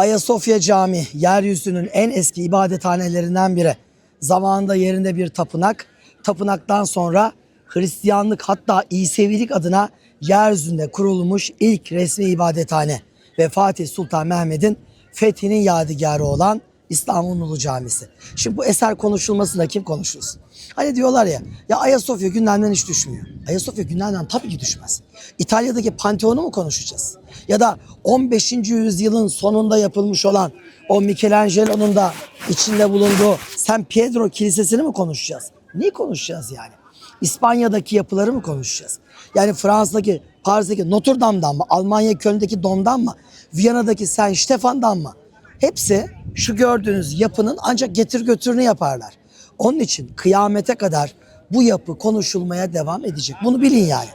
Ayasofya Camii yeryüzünün en eski ibadethanelerinden biri. Zamanında yerinde bir tapınak. Tapınaktan sonra Hristiyanlık hatta İsevilik adına yeryüzünde kurulmuş ilk resmi ibadethane ve Fatih Sultan Mehmet'in fethinin yadigarı olan İstanbul Ulu Camisi. Şimdi bu eser konuşulmasında kim konuşulsun? Hani diyorlar ya, ya Ayasofya gündemden hiç düşmüyor. Ayasofya gündemden tabii ki düşmez. İtalya'daki Pantheon'u mu konuşacağız? Ya da 15. yüzyılın sonunda yapılmış olan o Michelangelo'nun da içinde bulunduğu San Pietro Kilisesi'ni mi konuşacağız? Neyi konuşacağız yani? İspanya'daki yapıları mı konuşacağız? Yani Fransa'daki, Paris'teki Notre Dame'dan mı? Almanya Köln'deki Dom'dan mı? Viyana'daki Saint Stefan'dan mı? Hepsi şu gördüğünüz yapının ancak getir götürünü yaparlar. Onun için kıyamete kadar bu yapı konuşulmaya devam edecek. Bunu bilin yani.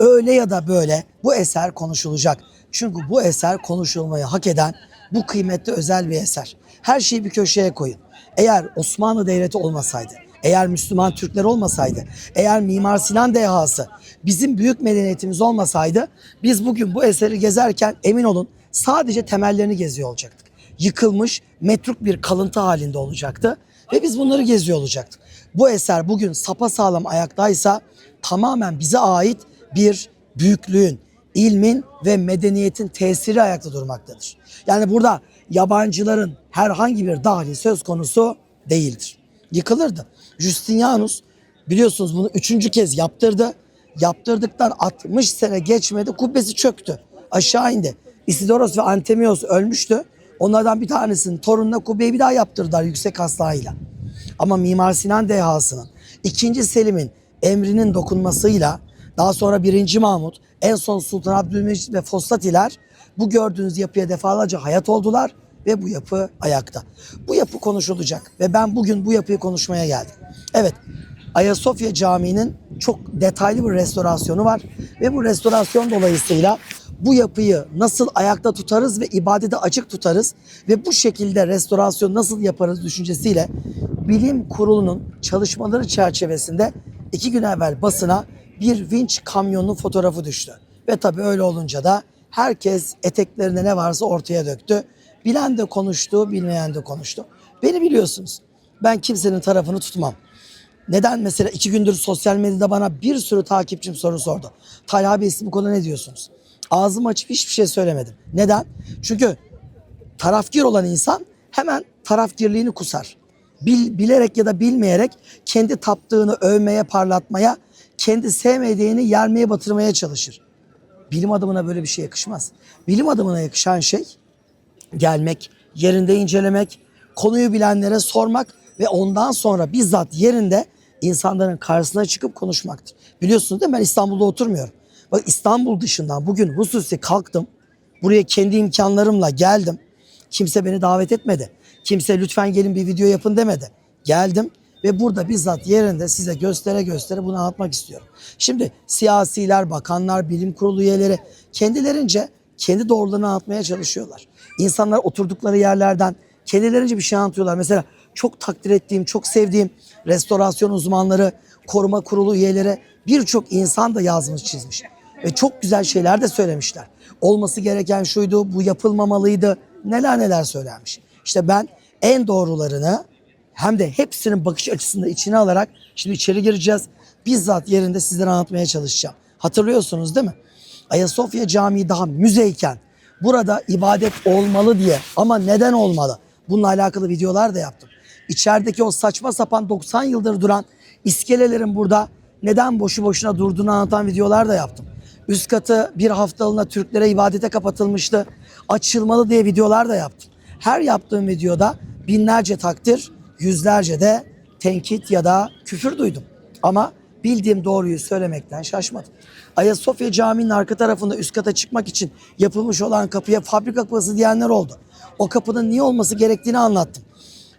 Öyle ya da böyle bu eser konuşulacak. Çünkü bu eser konuşulmayı hak eden bu kıymetli özel bir eser. Her şeyi bir köşeye koyun. Eğer Osmanlı Devleti olmasaydı, eğer Müslüman Türkler olmasaydı, eğer Mimar Sinan dehası bizim büyük medeniyetimiz olmasaydı biz bugün bu eseri gezerken emin olun sadece temellerini geziyor olacaktık. Yıkılmış metruk bir kalıntı halinde olacaktı ve biz bunları geziyor olacaktık. Bu eser bugün sapasağlam ayaktaysa tamamen bize ait bir büyüklüğün, ilmin ve medeniyetin tesiri ayakta durmaktadır. Yani burada yabancıların herhangi bir dahli söz konusu değildir. Yıkılırdı. Justinianus biliyorsunuz bunu üçüncü kez yaptırdı. Yaptırdıktan 60 sene geçmedi kubbesi çöktü. Aşağı indi. Isidoros ve Antemios ölmüştü. Onlardan bir tanesinin torununa kubbeyi bir daha yaptırdılar yüksek haslağıyla. Ama Mimar Sinan dehasının, ikinci Selim'in emrinin dokunmasıyla daha sonra birinci Mahmut, en son Sultan Abdülmecit ve Fosfatiler bu gördüğünüz yapıya defalarca hayat oldular ve bu yapı ayakta. Bu yapı konuşulacak ve ben bugün bu yapıyı konuşmaya geldim. Evet, Ayasofya Camii'nin çok detaylı bir restorasyonu var ve bu restorasyon dolayısıyla bu yapıyı nasıl ayakta tutarız ve ibadete açık tutarız ve bu şekilde restorasyon nasıl yaparız düşüncesiyle bilim kurulunun çalışmaları çerçevesinde iki gün evvel basına bir vinç kamyonunun fotoğrafı düştü. Ve tabii öyle olunca da herkes eteklerinde ne varsa ortaya döktü. Bilen de konuştu, bilmeyen de konuştu. Beni biliyorsunuz. Ben kimsenin tarafını tutmam. Neden mesela iki gündür sosyal medyada bana bir sürü takipçim soru sordu. Talha siz bu konuda ne diyorsunuz? Ağzımı açıp hiçbir şey söylemedim. Neden? Çünkü tarafgir olan insan hemen tarafgirliğini kusar. Bil, bilerek ya da bilmeyerek kendi taptığını övmeye, parlatmaya, kendi sevmediğini yermeye batırmaya çalışır. Bilim adamına böyle bir şey yakışmaz. Bilim adamına yakışan şey gelmek, yerinde incelemek, konuyu bilenlere sormak ve ondan sonra bizzat yerinde insanların karşısına çıkıp konuşmaktır. Biliyorsunuz değil mi ben İstanbul'da oturmuyorum. Bak İstanbul dışından bugün hususi kalktım. Buraya kendi imkanlarımla geldim. Kimse beni davet etmedi. Kimse lütfen gelin bir video yapın demedi. Geldim ve burada bizzat yerinde size göstere göstere bunu anlatmak istiyorum. Şimdi siyasiler, bakanlar, bilim kurulu üyeleri kendilerince kendi doğrularını anlatmaya çalışıyorlar. İnsanlar oturdukları yerlerden kendilerince bir şey anlatıyorlar. Mesela çok takdir ettiğim, çok sevdiğim restorasyon uzmanları, koruma kurulu üyeleri birçok insan da yazmış çizmiş. Ve çok güzel şeyler de söylemişler. Olması gereken şuydu, bu yapılmamalıydı. Neler neler söylenmiş. İşte ben en doğrularını hem de hepsinin bakış açısını içine alarak şimdi içeri gireceğiz. Bizzat yerinde sizlere anlatmaya çalışacağım. Hatırlıyorsunuz değil mi? Ayasofya Camii daha müzeyken burada ibadet olmalı diye ama neden olmalı? Bununla alakalı videolar da yaptım. İçerideki o saçma sapan 90 yıldır duran iskelelerin burada neden boşu boşuna durduğunu anlatan videolar da yaptım. Üst katı bir haftalığına Türklere ibadete kapatılmıştı. Açılmalı diye videolar da yaptım. Her yaptığım videoda binlerce takdir, yüzlerce de tenkit ya da küfür duydum. Ama bildiğim doğruyu söylemekten şaşmadım. Ayasofya Camii'nin arka tarafında üst kata çıkmak için yapılmış olan kapıya fabrika kapısı diyenler oldu. O kapının niye olması gerektiğini anlattım.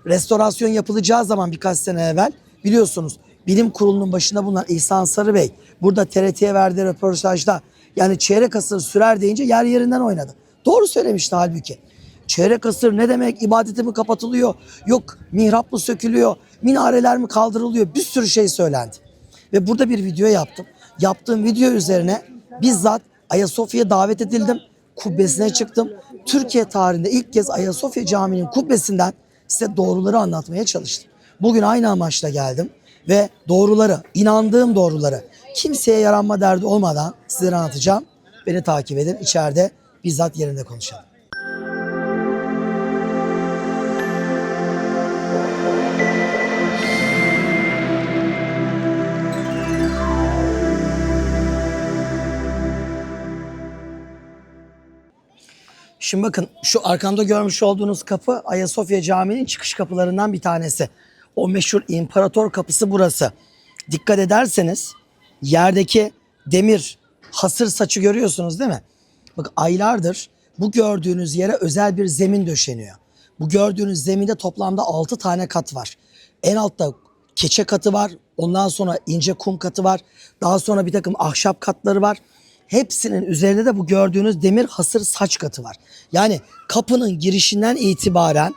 Restorasyon yapılacağı zaman birkaç sene evvel biliyorsunuz bilim kurulunun başında bulunan İhsan Sarı Bey burada TRT'ye verdiği röportajda yani çeyrek asır sürer deyince yer yerinden oynadı. Doğru söylemişti halbuki. Çeyrek asır ne demek? İbadeti mi kapatılıyor? Yok mihrap mı sökülüyor? Minareler mi kaldırılıyor? Bir sürü şey söylendi. Ve burada bir video yaptım. Yaptığım video üzerine bizzat Ayasofya'ya davet edildim. Kubbesine çıktım. Türkiye tarihinde ilk kez Ayasofya Camii'nin kubbesinden size doğruları anlatmaya çalıştım. Bugün aynı amaçla geldim ve doğruları, inandığım doğruları kimseye yaranma derdi olmadan sizlere anlatacağım. Beni takip edin. İçeride bizzat yerinde konuşalım. Şimdi bakın şu arkamda görmüş olduğunuz kapı Ayasofya Camii'nin çıkış kapılarından bir tanesi. O meşhur imparator kapısı burası. Dikkat ederseniz yerdeki demir hasır saçı görüyorsunuz değil mi? Bak aylardır bu gördüğünüz yere özel bir zemin döşeniyor. Bu gördüğünüz zeminde toplamda 6 tane kat var. En altta keçe katı var. Ondan sonra ince kum katı var. Daha sonra bir takım ahşap katları var. Hepsinin üzerinde de bu gördüğünüz demir hasır saç katı var. Yani kapının girişinden itibaren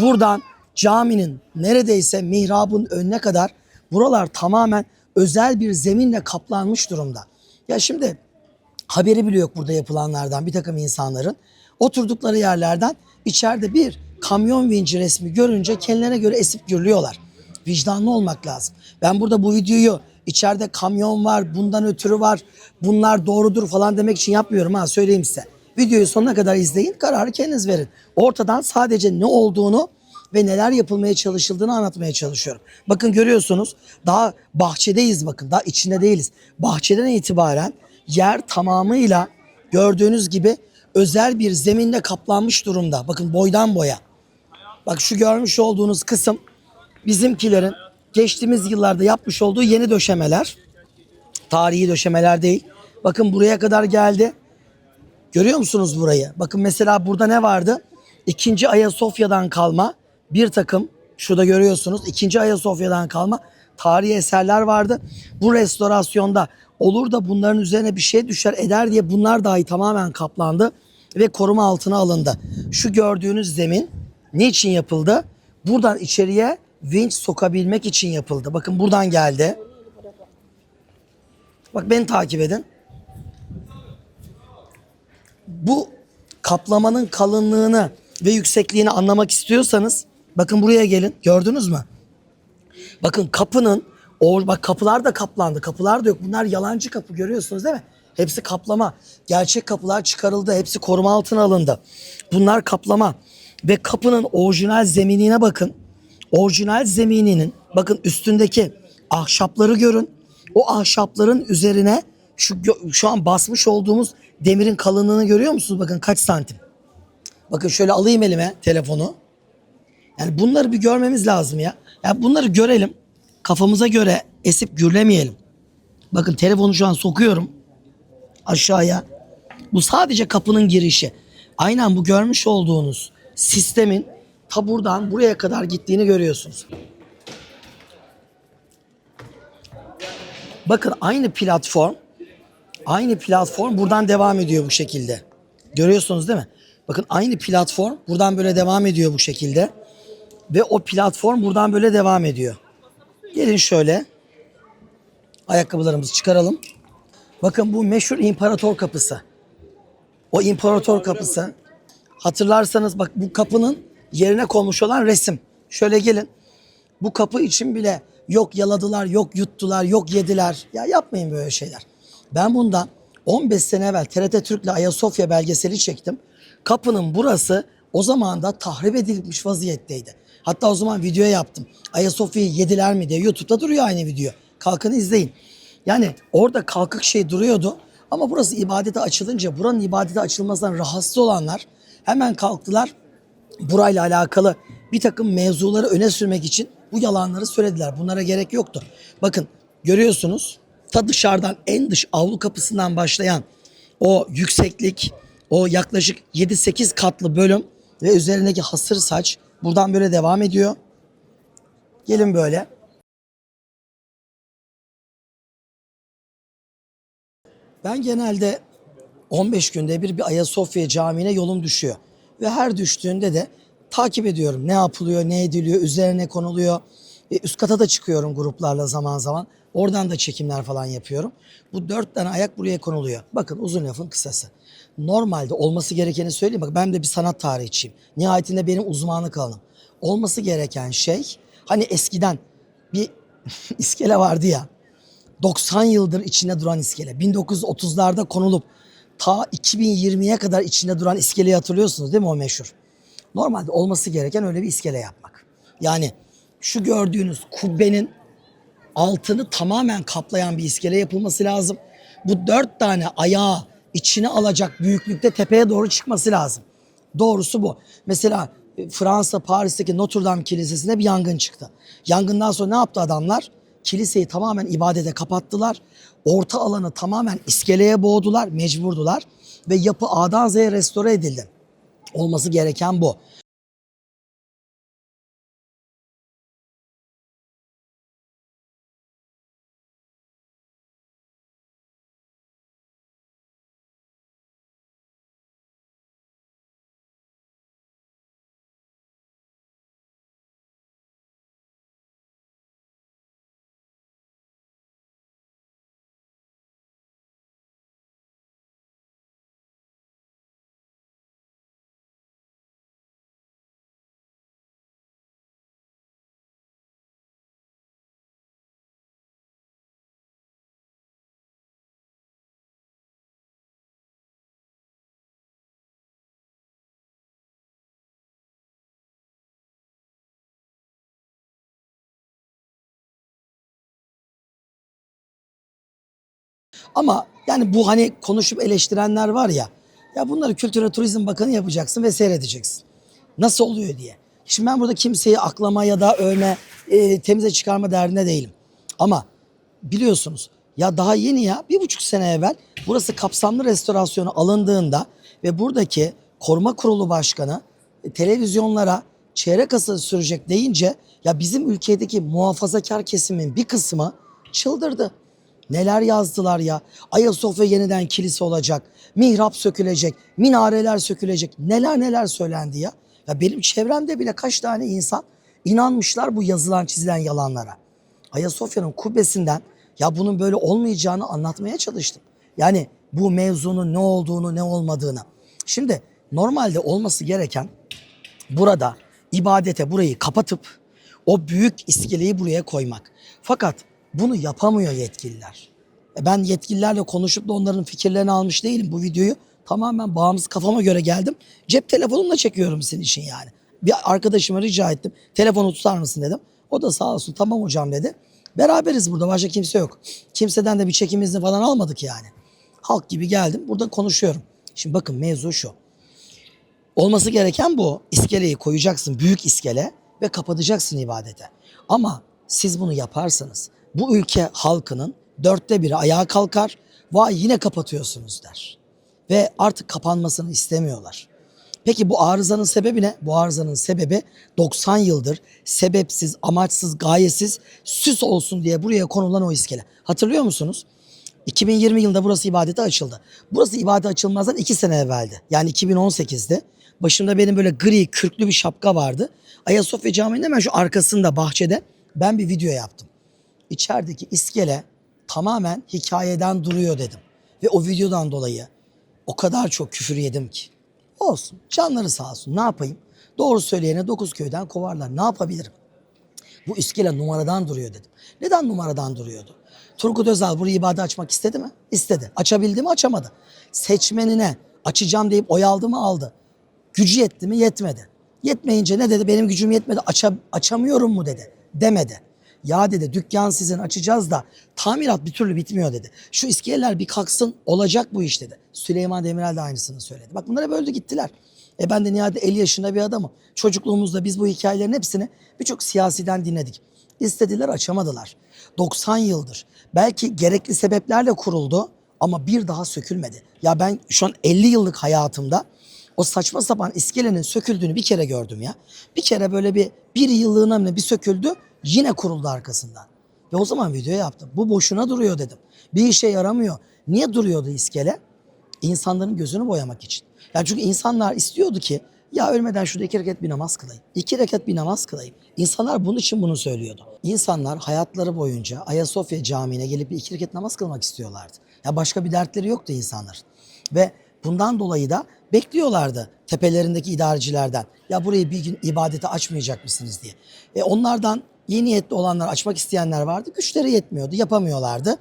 buradan caminin neredeyse mihrabın önüne kadar buralar tamamen özel bir zeminle kaplanmış durumda. Ya şimdi haberi bile yok burada yapılanlardan bir takım insanların. Oturdukları yerlerden içeride bir kamyon vinci resmi görünce kendilerine göre esip gürlüyorlar. Vicdanlı olmak lazım. Ben burada bu videoyu içeride kamyon var, bundan ötürü var, bunlar doğrudur falan demek için yapmıyorum ha söyleyeyim size. Videoyu sonuna kadar izleyin, kararı kendiniz verin. Ortadan sadece ne olduğunu ve neler yapılmaya çalışıldığını anlatmaya çalışıyorum. Bakın görüyorsunuz daha bahçedeyiz bakın daha içinde değiliz. Bahçeden itibaren yer tamamıyla gördüğünüz gibi özel bir zeminle kaplanmış durumda. Bakın boydan boya. Bak şu görmüş olduğunuz kısım bizimkilerin geçtiğimiz yıllarda yapmış olduğu yeni döşemeler. Tarihi döşemeler değil. Bakın buraya kadar geldi. Görüyor musunuz burayı? Bakın mesela burada ne vardı? İkinci Ayasofya'dan kalma bir takım şurada görüyorsunuz ikinci Ayasofya'dan kalma tarihi eserler vardı. Bu restorasyonda olur da bunların üzerine bir şey düşer eder diye bunlar dahi tamamen kaplandı ve koruma altına alındı. Şu gördüğünüz zemin niçin yapıldı? Buradan içeriye vinç sokabilmek için yapıldı. Bakın buradan geldi. Bak beni takip edin. Bu kaplamanın kalınlığını ve yüksekliğini anlamak istiyorsanız bakın buraya gelin. Gördünüz mü? Bakın kapının o bak kapılar da kaplandı. Kapılar da yok. Bunlar yalancı kapı görüyorsunuz değil mi? Hepsi kaplama. Gerçek kapılar çıkarıldı. Hepsi koruma altına alındı. Bunlar kaplama. Ve kapının orijinal zeminine bakın. Orijinal zemininin bakın üstündeki ahşapları görün. O ahşapların üzerine şu şu an basmış olduğumuz demirin kalınlığını görüyor musunuz? Bakın kaç santim. Bakın şöyle alayım elime telefonu. Yani bunları bir görmemiz lazım ya. Yani bunları görelim. Kafamıza göre esip gürlemeyelim. Bakın telefonu şu an sokuyorum aşağıya. Bu sadece kapının girişi. Aynen bu görmüş olduğunuz sistemin ta buradan buraya kadar gittiğini görüyorsunuz. Bakın aynı platform aynı platform buradan devam ediyor bu şekilde. Görüyorsunuz değil mi? Bakın aynı platform buradan böyle devam ediyor bu şekilde. Ve o platform buradan böyle devam ediyor. Gelin şöyle. Ayakkabılarımızı çıkaralım. Bakın bu meşhur imparator kapısı. O imparator kapısı. Hatırlarsanız bak bu kapının yerine konmuş olan resim. Şöyle gelin. Bu kapı için bile yok yaladılar, yok yuttular, yok yediler. Ya yapmayın böyle şeyler. Ben bundan 15 sene evvel TRT Türk'le Ayasofya belgeseli çektim. Kapının burası o zaman da tahrip edilmiş vaziyetteydi. Hatta o zaman video yaptım. Ayasofya'yı yediler mi diye. YouTube'da duruyor aynı video. Kalkın izleyin. Yani orada kalkık şey duruyordu. Ama burası ibadete açılınca buranın ibadete açılmasından rahatsız olanlar hemen kalktılar. Burayla alakalı bir takım mevzuları öne sürmek için bu yalanları söylediler. Bunlara gerek yoktu. Bakın görüyorsunuz ta dışarıdan en dış avlu kapısından başlayan o yükseklik, o yaklaşık 7-8 katlı bölüm ve üzerindeki hasır saç buradan böyle devam ediyor. Gelin böyle. Ben genelde 15 günde bir bir Ayasofya Camii'ne yolum düşüyor. Ve her düştüğünde de takip ediyorum. Ne yapılıyor, ne ediliyor, üzerine konuluyor. Üst kata da çıkıyorum gruplarla zaman zaman. Oradan da çekimler falan yapıyorum. Bu dört tane ayak buraya konuluyor. Bakın uzun lafın kısası. normalde olması gerekeni söyleyeyim. Bak ben de bir sanat tarihçiyim. Nihayetinde benim uzmanlık alanım. Olması gereken şey hani eskiden bir iskele vardı ya. 90 yıldır içinde duran iskele. 1930'larda konulup ta 2020'ye kadar içinde duran iskeleyi hatırlıyorsunuz değil mi o meşhur? Normalde olması gereken öyle bir iskele yapmak. Yani şu gördüğünüz kubbenin altını tamamen kaplayan bir iskele yapılması lazım. Bu dört tane ayağı içine alacak büyüklükte tepeye doğru çıkması lazım. Doğrusu bu. Mesela e, Fransa Paris'teki Notre Dame Kilisesi'nde bir yangın çıktı. Yangından sonra ne yaptı adamlar? Kiliseyi tamamen ibadete kapattılar. Orta alanı tamamen iskeleye boğdular, mecburdular ve yapı A'dan Z'ye restore edildi. Olması gereken bu. Ama yani bu hani konuşup eleştirenler var ya. Ya bunları Kültür Turizm Bakanı yapacaksın ve seyredeceksin. Nasıl oluyor diye. Şimdi ben burada kimseyi aklama ya da övme, e, temize çıkarma derdinde değilim. Ama biliyorsunuz ya daha yeni ya bir buçuk sene evvel burası kapsamlı restorasyonu alındığında ve buradaki koruma kurulu başkanı e, televizyonlara çeyrek asır sürecek deyince ya bizim ülkedeki muhafazakar kesimin bir kısmı çıldırdı. Neler yazdılar ya. Ayasofya yeniden kilise olacak. Mihrap sökülecek. Minareler sökülecek. Neler neler söylendi ya. Ya benim çevremde bile kaç tane insan inanmışlar bu yazılan çizilen yalanlara. Ayasofya'nın kubbesinden ya bunun böyle olmayacağını anlatmaya çalıştım. Yani bu mevzunun ne olduğunu ne olmadığını. Şimdi normalde olması gereken burada ibadete burayı kapatıp o büyük iskeleyi buraya koymak. Fakat bunu yapamıyor yetkililer. E Ben yetkililerle konuşup da onların fikirlerini almış değilim. Bu videoyu tamamen bağımsız kafama göre geldim. Cep telefonumla çekiyorum senin için yani. Bir arkadaşıma rica ettim. Telefonu tutar mısın dedim. O da sağ olsun tamam hocam dedi. Beraberiz burada başka kimse yok. Kimseden de bir çekim izni falan almadık yani. Halk gibi geldim burada konuşuyorum. Şimdi bakın mevzu şu. Olması gereken bu. İskeleyi koyacaksın, büyük iskele ve kapatacaksın ibadete. Ama siz bunu yaparsanız bu ülke halkının dörtte biri ayağa kalkar, vay yine kapatıyorsunuz der. Ve artık kapanmasını istemiyorlar. Peki bu arızanın sebebi ne? Bu arızanın sebebi 90 yıldır sebepsiz, amaçsız, gayesiz süs olsun diye buraya konulan o iskele. Hatırlıyor musunuz? 2020 yılında burası ibadete açıldı. Burası ibadete açılmazdan iki sene evveldi. Yani 2018'de. Başımda benim böyle gri, kürklü bir şapka vardı. Ayasofya Camii'nin hemen şu arkasında bahçede ben bir video yaptım. İçerideki iskele tamamen hikayeden duruyor dedim. Ve o videodan dolayı o kadar çok küfür yedim ki. Olsun. Canları sağ olsun. Ne yapayım? Doğru söyleyene dokuz köyden kovarlar. Ne yapabilirim? Bu iskele numaradan duruyor dedim. Neden numaradan duruyordu? Turgut Özal burayı ibade açmak istedi mi? İstedi. Açabildi mi? Açamadı. Seçmenine açacağım deyip oy aldı mı? Aldı. Gücü yetti mi? Yetmedi. Yetmeyince ne dedi? Benim gücüm yetmedi. Aça, açamıyorum mu dedi. Demedi. Ya dedi dükkan sizin açacağız da tamirat bir türlü bitmiyor dedi. Şu iskeleler bir kalksın olacak bu iş dedi. Süleyman Demirel de aynısını söyledi. Bak bunlara böldü gittiler. E ben de nihayet 50 yaşında bir adamım. Çocukluğumuzda biz bu hikayelerin hepsini birçok siyasiden dinledik. İstediler açamadılar. 90 yıldır. Belki gerekli sebeplerle kuruldu ama bir daha sökülmedi. Ya ben şu an 50 yıllık hayatımda o saçma sapan iskelenin söküldüğünü bir kere gördüm ya. Bir kere böyle bir bir yıllığına bir söküldü yine kuruldu arkasından. Ve o zaman video yaptım. Bu boşuna duruyor dedim. Bir işe yaramıyor. Niye duruyordu iskele? İnsanların gözünü boyamak için. Yani çünkü insanlar istiyordu ki ya ölmeden şurada iki rekat bir namaz kılayım. İki rekat bir namaz kılayım. İnsanlar bunun için bunu söylüyordu. İnsanlar hayatları boyunca Ayasofya Camii'ne gelip iki rekat namaz kılmak istiyorlardı. Ya başka bir dertleri yoktu insanlar. Ve Bundan dolayı da bekliyorlardı tepelerindeki idarecilerden. Ya burayı bir gün ibadete açmayacak mısınız diye. E onlardan iyi niyetli olanlar, açmak isteyenler vardı. Güçleri yetmiyordu, yapamıyorlardı.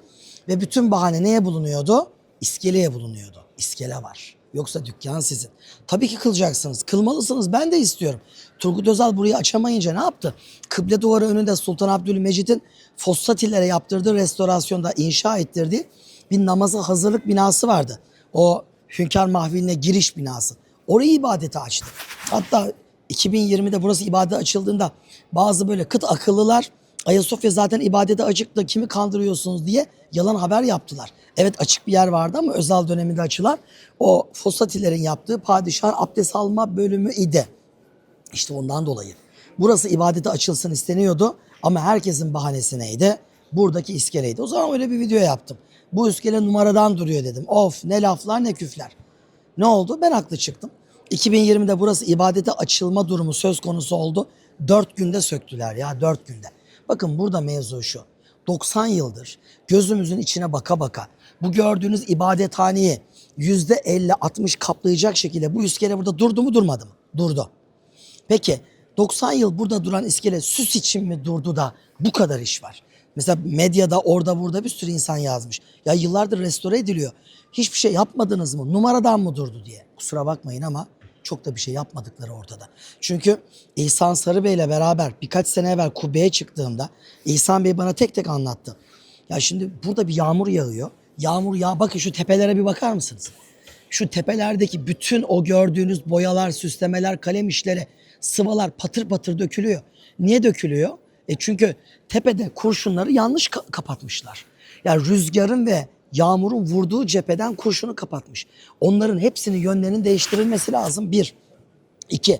Ve bütün bahane neye bulunuyordu? İskeleye bulunuyordu. İskele var. Yoksa dükkan sizin. Tabii ki kılacaksınız. Kılmalısınız. Ben de istiyorum. Turgut Özal burayı açamayınca ne yaptı? Kıble duvarı önünde Sultan Abdülmecit'in Fossatilere yaptırdığı restorasyonda inşa ettirdiği bir namaza hazırlık binası vardı. O Hünkar Mahvili'ne giriş binası. Orayı ibadete açtı. Hatta 2020'de burası ibadete açıldığında bazı böyle kıt akıllılar Ayasofya zaten ibadete açıktı kimi kandırıyorsunuz diye yalan haber yaptılar. Evet açık bir yer vardı ama özel döneminde açılan o Fossatilerin yaptığı padişahın abdest alma bölümü idi. İşte ondan dolayı. Burası ibadete açılsın isteniyordu ama herkesin bahanesi neydi? Buradaki iskeleydi. O zaman öyle bir video yaptım. Bu iskele numaradan duruyor dedim. Of ne laflar ne küfler. Ne oldu? Ben haklı çıktım. 2020'de burası ibadete açılma durumu söz konusu oldu. Dört günde söktüler ya dört günde. Bakın burada mevzu şu. 90 yıldır gözümüzün içine baka baka bu gördüğünüz ibadethaneyi %50-60 kaplayacak şekilde bu iskele burada durdu mu durmadı mı? Durdu. Peki 90 yıl burada duran iskele süs için mi durdu da bu kadar iş var? Mesela medyada orada burada bir sürü insan yazmış. Ya yıllardır restore ediliyor. Hiçbir şey yapmadınız mı? Numaradan mı durdu diye. Kusura bakmayın ama çok da bir şey yapmadıkları ortada. Çünkü İhsan Sarıbey ile beraber birkaç sene evvel kubbeye çıktığımda İhsan Bey bana tek tek anlattı. Ya şimdi burada bir yağmur yağıyor. Yağmur yağ bakın şu tepelere bir bakar mısınız? Şu tepelerdeki bütün o gördüğünüz boyalar, süslemeler, kalem işleri, sıvalar patır patır dökülüyor. Niye dökülüyor? E çünkü tepede kurşunları yanlış ka- kapatmışlar. Yani rüzgarın ve yağmurun vurduğu cepheden kurşunu kapatmış. Onların hepsinin yönlerinin değiştirilmesi lazım. Bir. İki.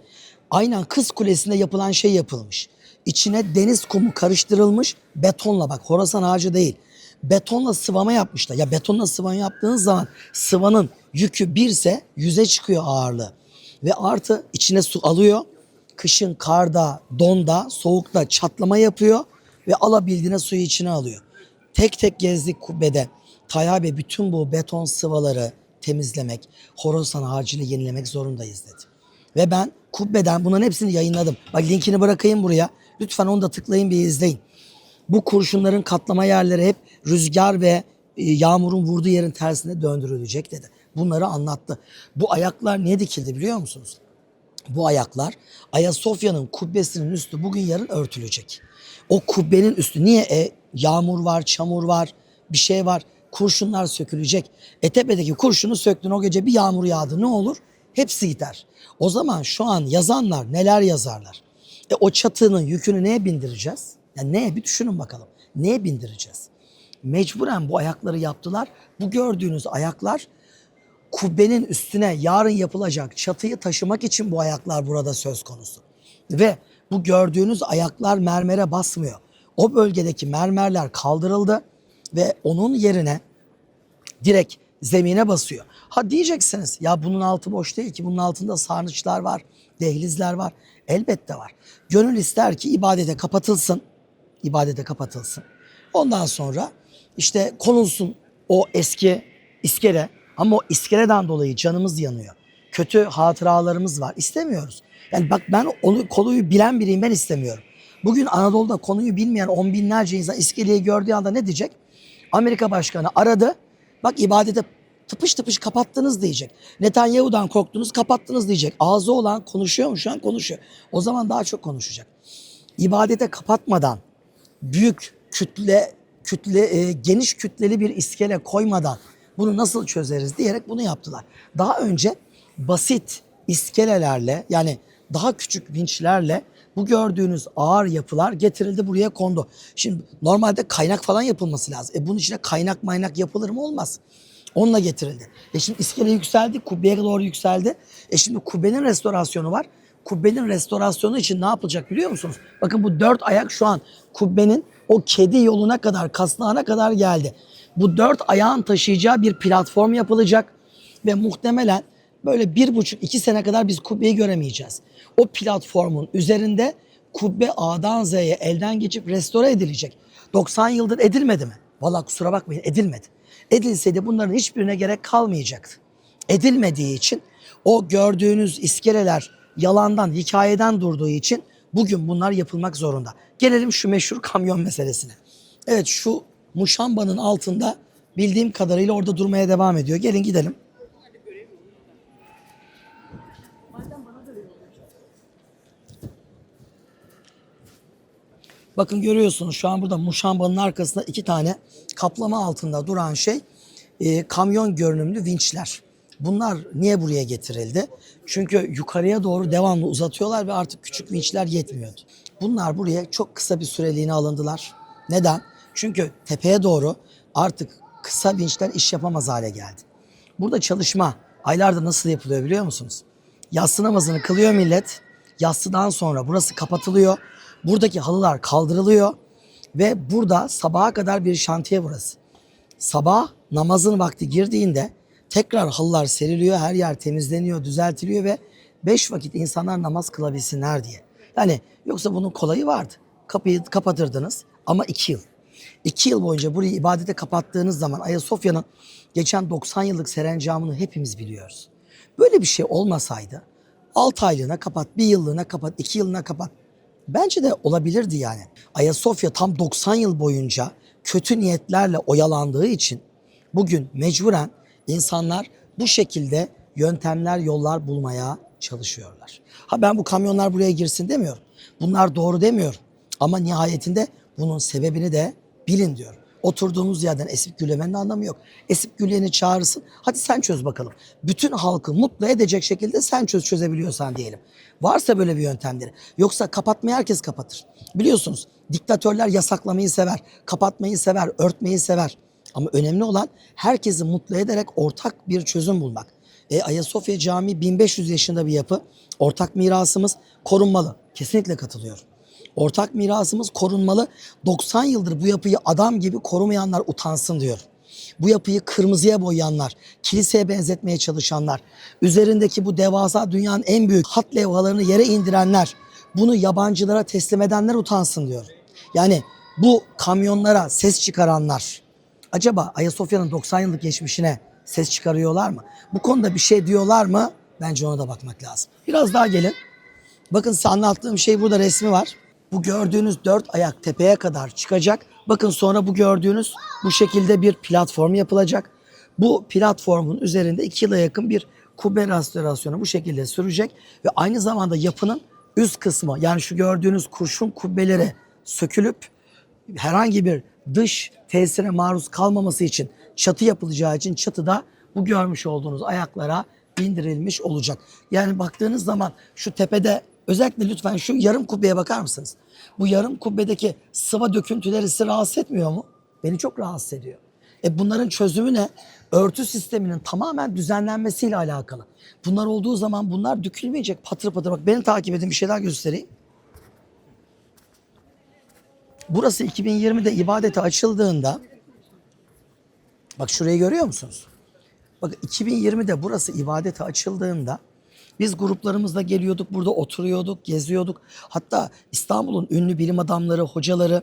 Aynen Kız Kulesi'nde yapılan şey yapılmış. İçine deniz kumu karıştırılmış betonla bak horasan ağacı değil. Betonla sıvama yapmışlar. Ya betonla sıvama yaptığınız zaman sıvanın yükü birse yüze çıkıyor ağırlığı. Ve artı içine su alıyor. Kışın karda, donda, soğukta çatlama yapıyor ve alabildiğine suyu içine alıyor. Tek tek gezdik kubbede. Tayyar bütün bu beton sıvaları temizlemek, horasan ağacını yenilemek zorundayız dedi. Ve ben kubbeden bunların hepsini yayınladım. Bak linkini bırakayım buraya. Lütfen onu da tıklayın bir izleyin. Bu kurşunların katlama yerleri hep rüzgar ve e, yağmurun vurduğu yerin tersine döndürülecek dedi. Bunları anlattı. Bu ayaklar niye dikildi biliyor musunuz? Bu ayaklar Ayasofya'nın kubbesinin üstü bugün yarın örtülecek. O kubbenin üstü niye? E, yağmur var, çamur var, bir şey var. Kurşunlar sökülecek. E tepedeki kurşunu söktün o gece bir yağmur yağdı ne olur? Hepsi gider. O zaman şu an yazanlar neler yazarlar? E o çatının yükünü neye bindireceğiz? Yani neye bir düşünün bakalım. Neye bindireceğiz? Mecburen bu ayakları yaptılar. Bu gördüğünüz ayaklar kubbenin üstüne yarın yapılacak çatıyı taşımak için bu ayaklar burada söz konusu. Ve bu gördüğünüz ayaklar mermere basmıyor. O bölgedeki mermerler kaldırıldı ve onun yerine direkt zemine basıyor. Ha diyeceksiniz ya bunun altı boş değil ki bunun altında sarnıçlar var, dehlizler var. Elbette var. Gönül ister ki ibadete kapatılsın. ibadete kapatılsın. Ondan sonra işte konulsun o eski iskele ama o iskeleden dolayı canımız yanıyor. Kötü hatıralarımız var. İstemiyoruz. Yani bak ben onu konuyu bilen biriyim ben istemiyorum. Bugün Anadolu'da konuyu bilmeyen on binlerce insan iskeleyi gördüğü anda ne diyecek? Amerika Başkanı aradı. Bak ibadete tıpış tıpış kapattınız diyecek. Netanyahu'dan korktunuz kapattınız diyecek. Ağzı olan konuşuyor mu? Şu an konuşuyor. O zaman daha çok konuşacak. İbadete kapatmadan büyük kütle kütle e, geniş kütleli bir iskele koymadan bunu nasıl çözeriz diyerek bunu yaptılar. Daha önce basit iskelelerle yani daha küçük vinçlerle bu gördüğünüz ağır yapılar getirildi buraya kondu. Şimdi normalde kaynak falan yapılması lazım. E bunun içine kaynak maynak yapılır mı? Olmaz. Onunla getirildi. E şimdi iskele yükseldi, kubbeye doğru yükseldi. E şimdi kubbenin restorasyonu var. Kubbenin restorasyonu için ne yapılacak biliyor musunuz? Bakın bu dört ayak şu an kubbenin o kedi yoluna kadar, kasnağına kadar geldi. Bu dört ayağın taşıyacağı bir platform yapılacak ve muhtemelen böyle bir buçuk iki sene kadar biz kubbeyi göremeyeceğiz. O platformun üzerinde kubbe A'dan Z'ye elden geçip restore edilecek. 90 yıldır edilmedi mi? Vallahi kusura bakmayın edilmedi. Edilseydi bunların hiçbirine gerek kalmayacaktı. edilmediği için o gördüğünüz iskeleler yalandan, hikayeden durduğu için bugün bunlar yapılmak zorunda. Gelelim şu meşhur kamyon meselesine. Evet şu muşambanın altında bildiğim kadarıyla orada durmaya devam ediyor. Gelin gidelim. Bakın görüyorsunuz şu an burada muşambanın arkasında iki tane kaplama altında duran şey e, kamyon görünümlü vinçler. Bunlar niye buraya getirildi? Çünkü yukarıya doğru devamlı uzatıyorlar ve artık küçük vinçler yetmiyordu. Bunlar buraya çok kısa bir süreliğine alındılar. Neden? Çünkü tepeye doğru artık kısa vinçler iş yapamaz hale geldi. Burada çalışma aylarda nasıl yapılıyor biliyor musunuz? Yatsı namazını kılıyor millet. Yatsıdan sonra burası kapatılıyor. Buradaki halılar kaldırılıyor ve burada sabaha kadar bir şantiye burası. Sabah namazın vakti girdiğinde tekrar halılar seriliyor, her yer temizleniyor, düzeltiliyor ve beş vakit insanlar namaz kılabilsinler diye. Yani yoksa bunun kolayı vardı. Kapıyı kapatırdınız ama iki yıl. İki yıl boyunca burayı ibadete kapattığınız zaman Ayasofya'nın geçen 90 yıllık serencamını hepimiz biliyoruz. Böyle bir şey olmasaydı 6 aylığına kapat, bir yıllığına kapat, iki yıllığına kapat. Bence de olabilirdi yani. Ayasofya tam 90 yıl boyunca kötü niyetlerle oyalandığı için bugün mecburen insanlar bu şekilde yöntemler, yollar bulmaya çalışıyorlar. Ha ben bu kamyonlar buraya girsin demiyorum. Bunlar doğru demiyorum. Ama nihayetinde bunun sebebini de bilin diyorum. Oturduğumuz yerden esip güllemenin anlamı yok. Esip gülleyeni çağırırsın. Hadi sen çöz bakalım. Bütün halkı mutlu edecek şekilde sen çöz çözebiliyorsan diyelim. Varsa böyle bir yöntemleri. Yoksa kapatmayı herkes kapatır. Biliyorsunuz diktatörler yasaklamayı sever, kapatmayı sever, örtmeyi sever. Ama önemli olan herkesi mutlu ederek ortak bir çözüm bulmak. E, Ayasofya Camii 1500 yaşında bir yapı. Ortak mirasımız korunmalı. Kesinlikle katılıyorum. Ortak mirasımız korunmalı. 90 yıldır bu yapıyı adam gibi korumayanlar utansın diyor. Bu yapıyı kırmızıya boyayanlar, kiliseye benzetmeye çalışanlar, üzerindeki bu devasa dünyanın en büyük hat levhalarını yere indirenler, bunu yabancılara teslim edenler utansın diyor. Yani bu kamyonlara ses çıkaranlar, acaba Ayasofya'nın 90 yıllık geçmişine ses çıkarıyorlar mı? Bu konuda bir şey diyorlar mı? Bence ona da bakmak lazım. Biraz daha gelin. Bakın size anlattığım şey burada resmi var. Bu gördüğünüz dört ayak tepeye kadar çıkacak. Bakın sonra bu gördüğünüz bu şekilde bir platform yapılacak. Bu platformun üzerinde iki yıla yakın bir kubbe restorasyonu bu şekilde sürecek. Ve aynı zamanda yapının üst kısmı yani şu gördüğünüz kurşun kubbeleri sökülüp herhangi bir dış tesire maruz kalmaması için çatı yapılacağı için çatıda bu görmüş olduğunuz ayaklara bindirilmiş olacak. Yani baktığınız zaman şu tepede özellikle lütfen şu yarım kubbeye bakar mısınız? Bu yarım kubbedeki sıva döküntüleri sizi rahatsız etmiyor mu? Beni çok rahatsız ediyor. E bunların çözümü ne? Örtü sisteminin tamamen düzenlenmesiyle alakalı. Bunlar olduğu zaman bunlar dökülmeyecek patır patır. Bak beni takip edin bir şey daha göstereyim. Burası 2020'de ibadete açıldığında bak şurayı görüyor musunuz? Bak 2020'de burası ibadete açıldığında biz gruplarımızla geliyorduk, burada oturuyorduk, geziyorduk. Hatta İstanbul'un ünlü bilim adamları, hocaları,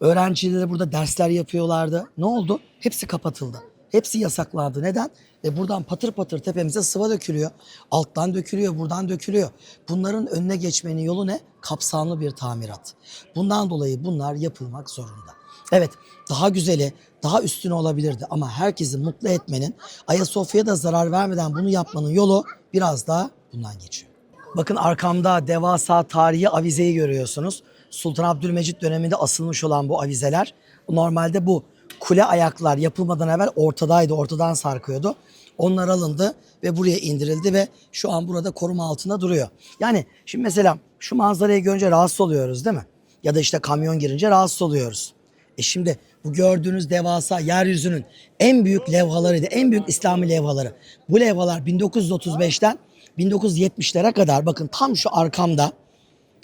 öğrencileri burada dersler yapıyorlardı. Ne oldu? Hepsi kapatıldı. Hepsi yasaklandı. Neden? E buradan patır patır tepemize sıva dökülüyor. Alttan dökülüyor, buradan dökülüyor. Bunların önüne geçmenin yolu ne? Kapsamlı bir tamirat. Bundan dolayı bunlar yapılmak zorunda. Evet, daha güzeli, daha üstüne olabilirdi ama herkesi mutlu etmenin, Ayasofya'ya da zarar vermeden bunu yapmanın yolu biraz daha bundan geçiyor. Bakın arkamda devasa tarihi avizeyi görüyorsunuz. Sultan Abdülmecit döneminde asılmış olan bu avizeler. Normalde bu kule ayaklar yapılmadan evvel ortadaydı, ortadan sarkıyordu. Onlar alındı ve buraya indirildi ve şu an burada koruma altında duruyor. Yani şimdi mesela şu manzarayı görünce rahatsız oluyoruz değil mi? Ya da işte kamyon girince rahatsız oluyoruz. E şimdi bu gördüğünüz devasa yeryüzünün en büyük levhalarıydı. En büyük İslami levhaları. Bu levhalar 1935'ten 1970'lere kadar bakın tam şu arkamda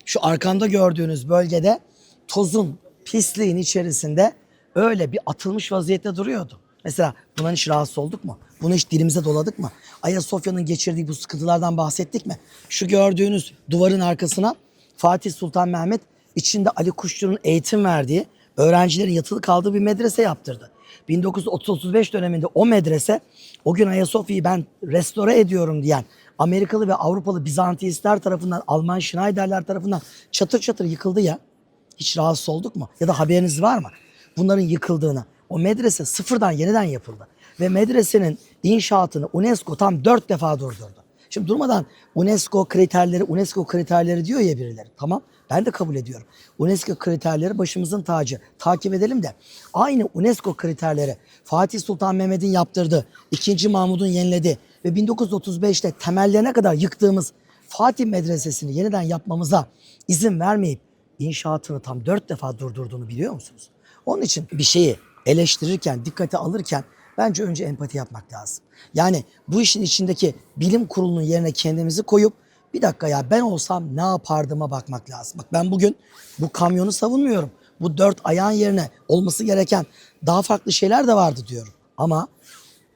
şu arkamda gördüğünüz bölgede tozun, pisliğin içerisinde öyle bir atılmış vaziyette duruyordu. Mesela bundan hiç rahatsız olduk mu? Bunu hiç dilimize doladık mı? Ayasofya'nın geçirdiği bu sıkıntılardan bahsettik mi? Şu gördüğünüz duvarın arkasına Fatih Sultan Mehmet içinde Ali Kuşçu'nun eğitim verdiği, öğrencilerin yatılı kaldığı bir medrese yaptırdı. 1930-35 döneminde o medrese o gün Ayasofya'yı ben restore ediyorum diyen Amerikalı ve Avrupalı Bizantiyistler tarafından, Alman Schneiderler tarafından çatır çatır yıkıldı ya. Hiç rahatsız olduk mu? Ya da haberiniz var mı? Bunların yıkıldığını. O medrese sıfırdan yeniden yapıldı. Ve medresenin inşaatını UNESCO tam dört defa durdurdu. Şimdi durmadan UNESCO kriterleri, UNESCO kriterleri diyor ya birileri. Tamam ben de kabul ediyorum. UNESCO kriterleri başımızın tacı. Takip edelim de aynı UNESCO kriterleri Fatih Sultan Mehmet'in yaptırdığı, 2. Mahmud'un yenilediği ve 1935'te temellerine kadar yıktığımız Fatih Medresesi'ni yeniden yapmamıza izin vermeyip inşaatını tam dört defa durdurduğunu biliyor musunuz? Onun için bir şeyi eleştirirken, dikkate alırken bence önce empati yapmak lazım. Yani bu işin içindeki bilim kurulunun yerine kendimizi koyup bir dakika ya ben olsam ne yapardım'a bakmak lazım. Bak ben bugün bu kamyonu savunmuyorum. Bu dört ayağın yerine olması gereken daha farklı şeyler de vardı diyorum. Ama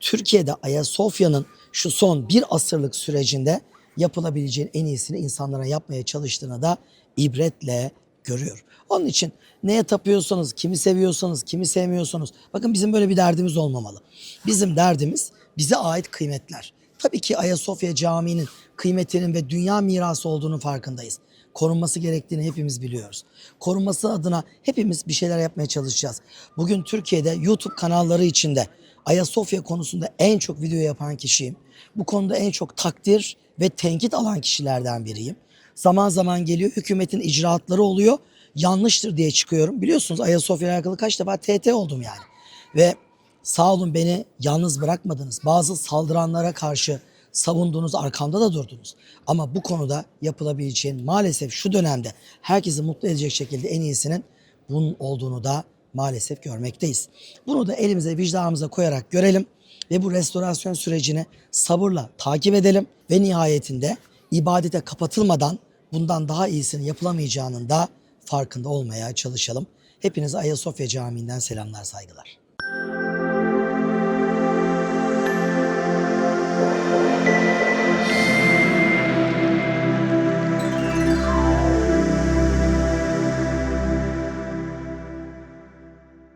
Türkiye'de Ayasofya'nın şu son bir asırlık sürecinde yapılabileceğin en iyisini insanlara yapmaya çalıştığını da ibretle görüyor. Onun için neye tapıyorsanız, kimi seviyorsanız, kimi sevmiyorsanız bakın bizim böyle bir derdimiz olmamalı. Bizim derdimiz bize ait kıymetler. Tabii ki Ayasofya Camii'nin kıymetinin ve dünya mirası olduğunu farkındayız. Korunması gerektiğini hepimiz biliyoruz. Korunması adına hepimiz bir şeyler yapmaya çalışacağız. Bugün Türkiye'de YouTube kanalları içinde Ayasofya konusunda en çok video yapan kişiyim. Bu konuda en çok takdir ve tenkit alan kişilerden biriyim. Zaman zaman geliyor hükümetin icraatları oluyor. Yanlıştır diye çıkıyorum. Biliyorsunuz Ayasofya ile alakalı kaç defa TT oldum yani. Ve sağ olun beni yalnız bırakmadınız. Bazı saldıranlara karşı savundunuz, arkamda da durdunuz. Ama bu konuda yapılabileceğin maalesef şu dönemde herkesi mutlu edecek şekilde en iyisinin bunun olduğunu da maalesef görmekteyiz. Bunu da elimize vicdanımıza koyarak görelim ve bu restorasyon sürecini sabırla takip edelim ve nihayetinde ibadete kapatılmadan bundan daha iyisini yapılamayacağının da farkında olmaya çalışalım. Hepinize Ayasofya Camii'nden selamlar, saygılar.